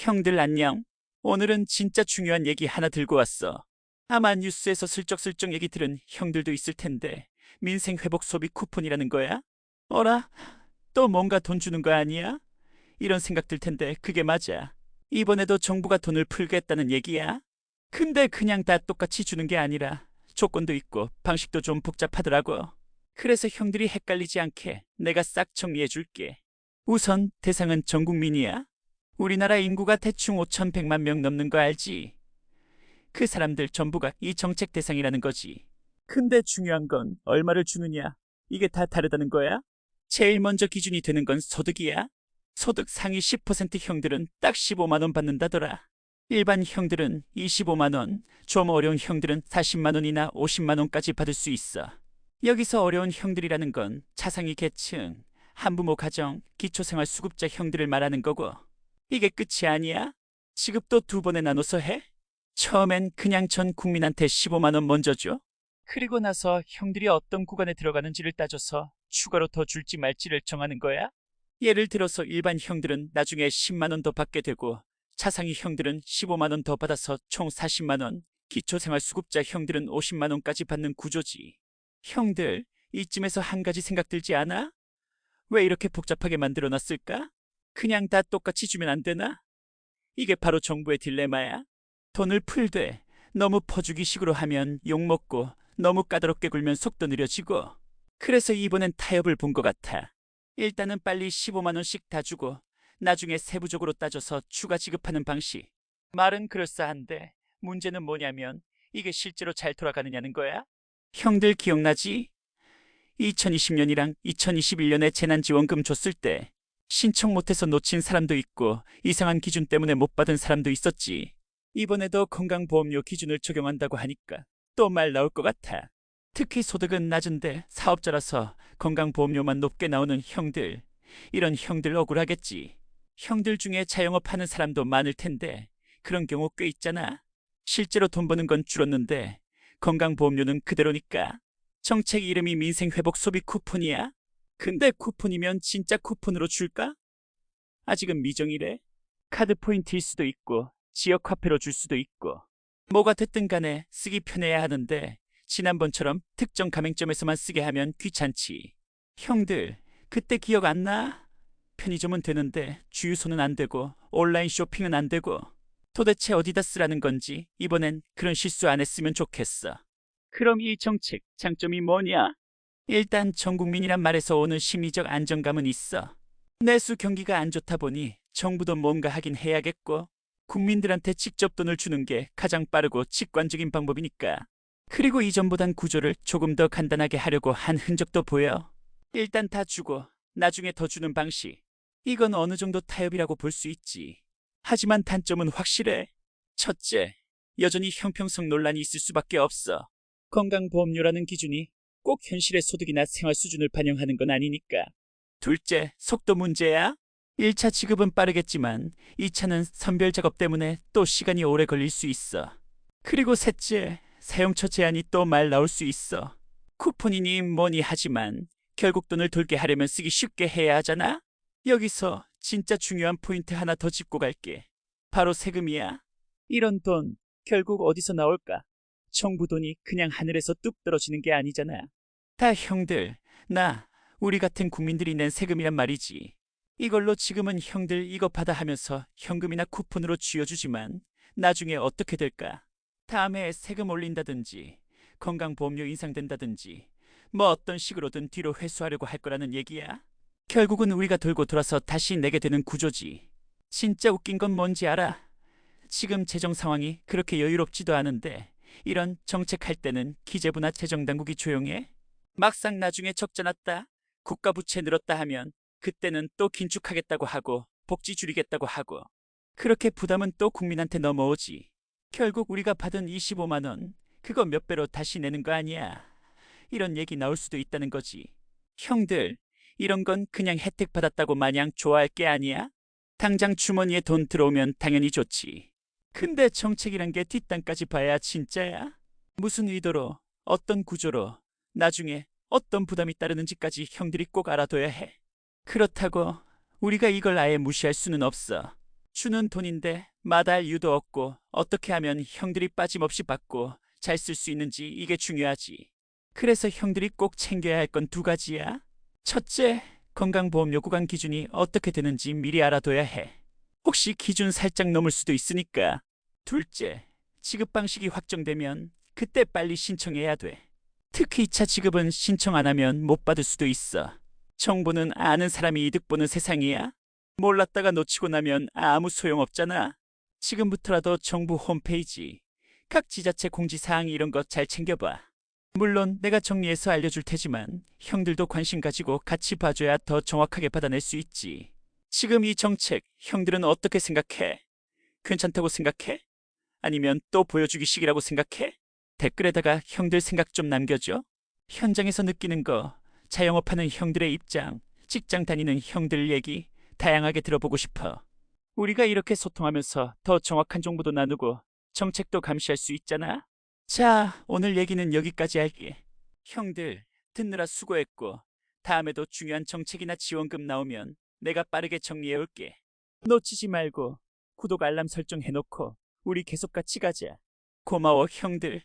형들 안녕. 오늘은 진짜 중요한 얘기 하나 들고 왔어. 아마 뉴스에서 슬쩍슬쩍 얘기 들은 형들도 있을 텐데 민생 회복 소비 쿠폰이라는 거야? 어라? 또 뭔가 돈 주는 거 아니야? 이런 생각 들 텐데 그게 맞아. 이번에도 정부가 돈을 풀겠다는 얘기야? 근데 그냥 다 똑같이 주는 게 아니라 조건도 있고 방식도 좀 복잡하더라고. 그래서 형들이 헷갈리지 않게 내가 싹 정리해 줄게. 우선 대상은 전 국민이야. 우리나라 인구가 대충 5,100만 명 넘는 거 알지? 그 사람들 전부가 이 정책 대상이라는 거지. 근데 중요한 건 얼마를 주느냐. 이게 다 다르다는 거야. 제일 먼저 기준이 되는 건 소득이야. 소득 상위 10% 형들은 딱 15만 원 받는다더라. 일반 형들은 25만 원, 좀 어려운 형들은 40만 원이나 50만 원까지 받을 수 있어. 여기서 어려운 형들이라는 건 차상위 계층, 한부모 가정, 기초생활수급자 형들을 말하는 거고. 이게 끝이 아니야. 지급도 두 번에 나눠서 해. 처음엔 그냥 전 국민한테 15만 원 먼저 줘. 그리고 나서 형들이 어떤 구간에 들어가는지를 따져서 추가로 더 줄지 말지를 정하는 거야. 예를 들어서 일반 형들은 나중에 10만 원 더 받게 되고 차상위 형들은 15만 원 더 받아서 총 40만 원, 기초생활수급자 형들은 50만 원까지 받는 구조지. 형들, 이쯤에서 한 가지 생각 들지 않아? 왜 이렇게 복잡하게 만들어 놨을까? 그냥 다 똑같이 주면 안 되나? 이게 바로 정부의 딜레마야. 돈을 풀되 너무 퍼주기 식으로 하면 욕먹고 너무 까다롭게 굴면 속도 느려지고 그래서 이번엔 타협을 본 것 같아. 일단은 빨리 15만 원씩 다 주고 나중에 세부적으로 따져서 추가 지급하는 방식. 말은 그럴싸한데 문제는 뭐냐면 이게 실제로 잘 돌아가느냐는 거야. 형들 기억나지? 2020년이랑 2021년에 재난지원금 줬을 때 신청 못해서 놓친 사람도 있고 이상한 기준 때문에 못 받은 사람도 있었지. 이번에도 건강보험료 기준을 적용한다고 하니까 또 말 나올 것 같아. 특히 소득은 낮은데 사업자라서 건강보험료만 높게 나오는 형들. 이런 형들 억울하겠지. 형들 중에 자영업하는 사람도 많을 텐데 그런 경우 꽤 있잖아. 실제로 돈 버는 건 줄었는데 건강보험료는 그대로니까. 정책 이름이 민생회복 소비 쿠폰이야. 근데 쿠폰이면 진짜 쿠폰으로 줄까? 아직은 미정이래. 카드 포인트일 수도 있고 지역 화폐로 줄 수도 있고 뭐가 됐든 간에 쓰기 편해야 하는데 지난번처럼 특정 가맹점에서만 쓰게 하면 귀찮지. 형들 그때 기억 안 나? 편의점은 되는데 주유소는 안 되고 온라인 쇼핑은 안 되고 도대체 어디다 쓰라는 건지 이번엔 그런 실수 안 했으면 좋겠어. 그럼 이 정책 장점이 뭐냐? 일단 전 국민이란 말에서 오는 심리적 안정감은 있어. 내수 경기가 안 좋다 보니 정부도 뭔가 하긴 해야겠고 국민들한테 직접 돈을 주는 게 가장 빠르고 직관적인 방법이니까. 그리고 이전보단 구조를 조금 더 간단하게 하려고 한 흔적도 보여. 일단 다 주고 나중에 더 주는 방식. 이건 어느 정도 타협이라고 볼 수 있지. 하지만 단점은 확실해. 첫째, 여전히 형평성 논란이 있을 수밖에 없어. 건강보험료라는 기준이 꼭 현실의 소득이나 생활 수준을 반영하는 건 아니니까. 둘째, 속도 문제야. 1차 지급은 빠르겠지만 2차는 선별 작업 때문에 또 시간이 오래 걸릴 수 있어. 그리고 셋째, 사용처 제한이 또 말 나올 수 있어. 쿠폰이니 뭐니 하지만 결국 돈을 돌게 하려면 쓰기 쉽게 해야 하잖아. 여기서 진짜 중요한 포인트 하나 더 짚고 갈게. 바로 세금이야. 이런 돈 결국 어디서 나올까? 정부 돈이 그냥 하늘에서 뚝 떨어지는 게 아니잖아. 다 형들, 나, 우리 같은 국민들이 낸 세금이란 말이지. 이걸로 지금은 형들 이거 받아 하면서 현금이나 쿠폰으로 쥐어주지만 나중에 어떻게 될까? 다음에 세금 올린다든지 건강보험료 인상된다든지 뭐 어떤 식으로든 뒤로 회수하려고 할 거라는 얘기야. 결국은 우리가 돌고 돌아서 다시 내게 되는 구조지. 진짜 웃긴 건 뭔지 알아? 지금 재정 상황이 그렇게 여유롭지도 않은데 이런 정책할 때는 기재부나 재정당국이 조용해? 막상 나중에 적자 났다, 국가 부채 늘었다 하면 그때는 또 긴축하겠다고 하고 복지 줄이겠다고 하고 그렇게 부담은 또 국민한테 넘어오지. 결국 우리가 받은 25만 원 그거 몇 배로 다시 내는 거 아니야. 이런 얘기 나올 수도 있다는 거지. 형들, 이런 건 그냥 혜택 받았다고 마냥 좋아할 게 아니야. 당장 주머니에 돈 들어오면 당연히 좋지. 근데 정책이란 게 뒷단까지 봐야 진짜야. 무슨 의도로, 어떤 구조로, 나중에 어떤 부담이 따르는지까지 형들이 꼭 알아둬야 해. 그렇다고 우리가 이걸 아예 무시할 수는 없어. 주는 돈인데 마다할 이유도 없고 어떻게 하면 형들이 빠짐없이 받고 잘 쓸 수 있는지 이게 중요하지. 그래서 형들이 꼭 챙겨야 할 건 두 가지야. 첫째, 건강보험료 구간 기준이 어떻게 되는지 미리 알아둬야 해. 혹시 기준 살짝 넘을 수도 있으니까. 둘째, 지급 방식이 확정되면 그때 빨리 신청해야 돼. 특히 2차 지급은 신청 안 하면 못 받을 수도 있어. 정부는 아는 사람이 이득 보는 세상이야. 몰랐다가 놓치고 나면 아무 소용없잖아. 지금부터라도 정부 홈페이지, 각 지자체 공지사항 이런 거잘 챙겨봐. 물론 내가 정리해서 알려줄 테지만 형들도 관심 가지고 같이 봐줘야 더 정확하게 받아낼 수 있지. 지금 이 정책 형들은 어떻게 생각해? 괜찮다고 생각해? 아니면 또 보여주기식이라고 생각해? 댓글에다가 형들 생각 좀 남겨줘. 현장에서 느끼는 거, 자영업하는 형들의 입장, 직장 다니는 형들 얘기 다양하게 들어보고 싶어. 우리가 이렇게 소통하면서 더 정확한 정보도 나누고 정책도 감시할 수 있잖아. 자, 오늘 얘기는 여기까지 할게. 형들, 듣느라 수고했고, 다음에도 중요한 정책이나 지원금 나오면 내가 빠르게 정리해 올게. 놓치지 말고 구독 알람 설정 해놓고 우리 계속 같이 가자. 고마워, 형들.